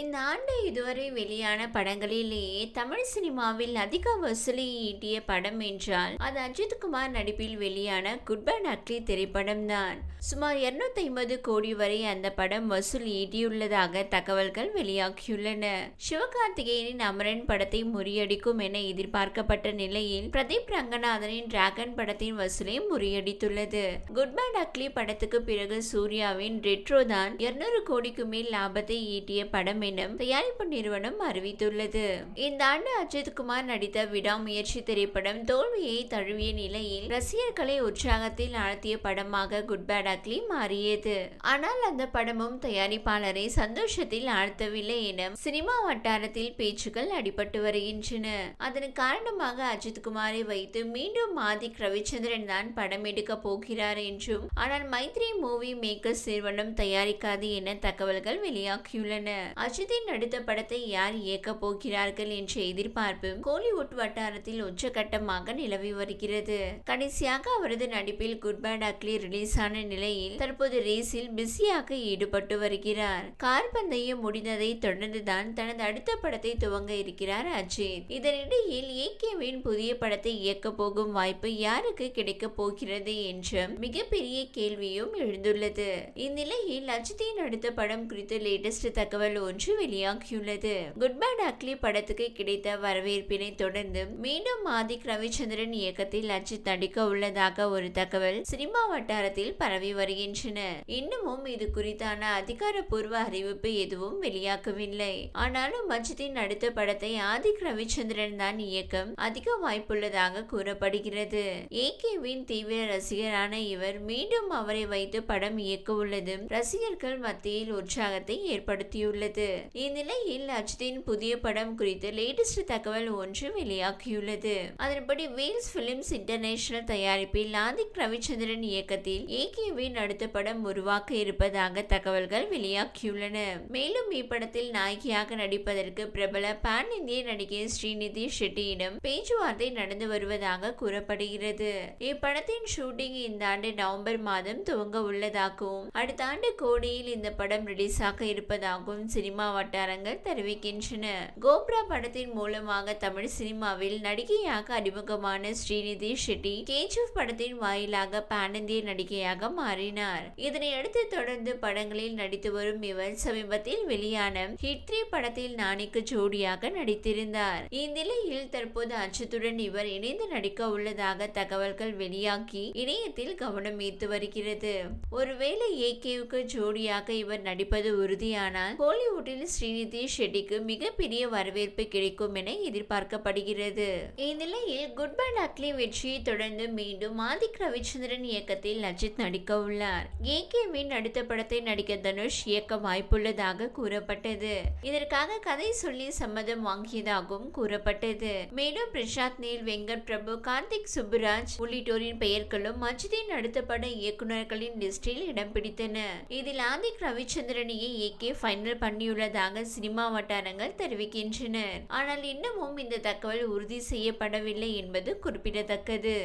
இந்த ஆண்டு இதுவரை வெளியான படங்களிலேயே தமிழ் சினிமாவில் அதிக வசூலை ஈட்டிய படம் என்றால் அது அஜித் குமார் நடிப்பில் வெளியான குட் பை நக்லி திரைப்படம் தான் சுமார் 250 ஐம்பது கோடி வரை அந்த படம் வசூல் ஈட்டியுள்ளதாக தகவல்கள் வெளியாகியுள்ளன. சிவகார்த்திகேயனின் அமரன் படத்தை முறியடிக்கும் என எதிர்பார்க்கப்பட்ட நிலையில் பிரதீப் ரங்கநாதனின் டிராகன் படத்தின் வசூலை முறியடித்துள்ளது. குட் பை நக்லி படத்துக்கு பிறகு சூர்யாவின் ரெட்ரோ தான் 200 கோடிக்கு மேல் லாபத்தை ஈட்டிய படம் என தயாரிப்பு நிறுவனம் அறிவித்துள்ளது. இந்த ஆண்டு அஜித் குமார் நடித்த விடாமுயற்சி திரைப்படம் தோல்வியை தழுவிய நிலையில் ரசிகர்களை உற்சாகத்தில் ஆழ்த்திய படமாக குட் பேட் அக்லி மாறியது. ஆனால் அந்த படமும் தயாரிப்பாளரை சந்தோஷத்தில் ஆழ்த்தவில்லை என சினிமா வட்டாரத்தில் பேச்சுக்கள் அடிபட்டு வருகின்றன. அதன் காரணமாக அஜித் குமாரை வைத்து மீண்டும் மாதிக் ரவிச்சந்திரன் தான் படம் எடுக்க போகிறார் என்றும் ஆனால் மைத்ரி மூவி மேக்கர்ஸ் நிறுவனம் தயாரிக்காது என தகவல்கள் வெளியாகியுள்ளன. அஜித்தின் அடுத்த படத்தை யார் இயக்க போகிறார்கள் என்ற எதிர்பார்ப்பு கோலிவுட் வட்டாரத்தில் உச்சகட்டமாக நிலவி வருகிறது. கடைசியாக அவரது நடிப்பில் குட் பேட் அக்லி ரிலீஸ் ஆன நிலையில் தற்போது ரேஸில் பிஸியாக ஈடுபட்டு வருகிறார். கார் பந்தயம் முடிந்ததை தொடர்ந்துதான் தனது அடுத்த படத்தை துவங்க இருக்கிறார் அஜித். இதனிடையில் ஏகேவின் புதிய படத்தை இயக்க போகும் வாய்ப்பு யாருக்கு கிடைக்க போகிறது என்ற மிகப்பெரிய கேள்வியும் எழுந்துள்ளது. இந்நிலையில் அஜித்தின் அடுத்த படம் குறித்து லேட்டஸ்ட் தகவல் ஒன்று வெளியாகியுள்ளது குட் பேட் அக்லி படத்துக்கு கிடைத்த வரவேற்பினை தொடர்ந்து மீண்டும் ஆதிக் ரவிச்சந்திரன் இயக்கத்தில் அஜித் நடிக்க உள்ளதாக ஒரு தகவல் சினிமா வட்டாரத்தில் பரவி வருகின்றன. இன்னமும் இது குறித்தான அதிகாரப்பூர்வ அறிவிப்பு எதுவும் வெளியாகவில்லை. ஆனாலும் அஜித்தின் அடுத்த படத்தை ஆதிக் ரவிச்சந்திரன் தான் இயக்கம் அதிக வாய்ப்புள்ளதாக கூறப்படுகிறது. ஏகேவின் தீவிர ரசிகரான இவர் மீண்டும் அவரை வைத்து படம் இயக்க உள்ளதும் ரசிகர்கள் மத்தியில் உற்சாகத்தை ஏற்படுத்தியுள்ளது. இந்நிலையில் அஜித்தின் புதிய படம் குறித்து லேட்டஸ்ட் தகவல் ஒன்று வெளியாகியுள்ளது. அதன்படி வீல்ஸ் பிலிம்ஸ் இன்டர்நேஷனல் தயாரிப்பில் ஆதிக் ரவிச்சந்திரன் இயக்கத்தில் ஏகேவின் அடுத்த படம் உருவாக்க இருப்பதாக தகவல்கள் வெளியாகியுள்ளன. மேலும் இப்படத்தில் நாயகியாக நடிப்பதற்கு பிரபல பான் இந்திய நடிகை ஸ்ரீநிதி ஷெட்டியிடம் பேச்சுவார்த்தை நடந்து வருவதாக கூறப்படுகிறது. இப்படத்தின் ஷூட்டிங் இந்த ஆண்டு நவம்பர் மாதம் துவங்க உள்ளதாகவும் அடுத்த ஆண்டு கோடியில் இந்த படம் ரிலீஸ் ஆக இருப்பதாகவும் சினிமா வட்டாரங்கள் தெரிவிக்கின்றன. கோப்ரா படத்தின் மூலமாக தமிழ் சினிமாவில் நடிகையாக அறிமுகமான ஸ்ரீநிதி ஷெட்டி கேஜிஎஃப் படத்தின் வாயிலாக பான் நடிகையாக மாறினார். இதனை அடுத்து தொடர்ந்து படங்களில் நடித்து வரும் இவர் சமீபத்தில் வெளியான ஹிட் த்ரீ படத்தில் நாணிக்கு ஜோடியாக நடித்திருந்தார். இந்நிலையில் தற்போது அச்சத்துடன் இவர் இணைந்து நடிக்க உள்ளதாக தகவல்கள் வெளியாகி இணையத்தில் கவனம் ஈர்த்து வருகிறது. ஒருவேளை ஏகேவுக்கு ஜோடியாக இவர் நடிப்பது உறுதியானால் கோலிவுட்டில் ஸ்ரீநிதி ஷெட்டிக்கு மிகப்பெரிய வரவேற்பு கிடைக்கும் என எதிர்பார்க்கப்படுகிறது. இந்நிலையில் குட் பை லக்லி வெற்றியை தொடர்ந்து மீண்டும் ஆதிக் ரவிச்சந்திரன் இயக்கத்தில் அஜித் நடிக்க உள்ளார். ஏகேவின் அடுத்த படத்தை நடிக்க தனுஷ் இயக்க வாய்ப்புள்ளதாக கூறப்பட்டது. இதற்காக கதை சொல்லி சம்மதம் வாங்கியதாகவும் கூறப்பட்டது. மேலும் பிரசாத் நீல் வெங்கட் பிரபு கார்த்திக் சுப்புராஜ் உள்ளிட்டோரின் பெயர்களும் அஜித்தின் அடுத்த பட இயக்குநர்களின் லிஸ்டில் இடம் பிடித்தன. இதில் ஆதிக் ரவிச்சந்திரனையே ஏகே ஃபைனல் பண்ணியுள்ளதாக சினிமா வட்டாரங்கள் தெரிவிக்கின்றன ஆனால் இன்னமும் இந்த தகவல் உறுதி செய்யப்படவில்லை என்பது குறிப்பிடத்தக்கது.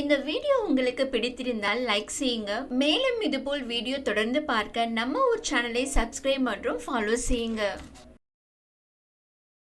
இந்த வீடியோ உங்களுக்கு பிடித்திருந்தால் லைக் செய்யுங்க. மேலும் இதுபோல் வீடியோ தொடர்ந்து பார்க்க நம்ம ஒரு சேனலை சப்ஸ்கிரைப் மற்றும் ஃபாலோ செய்யுங்க.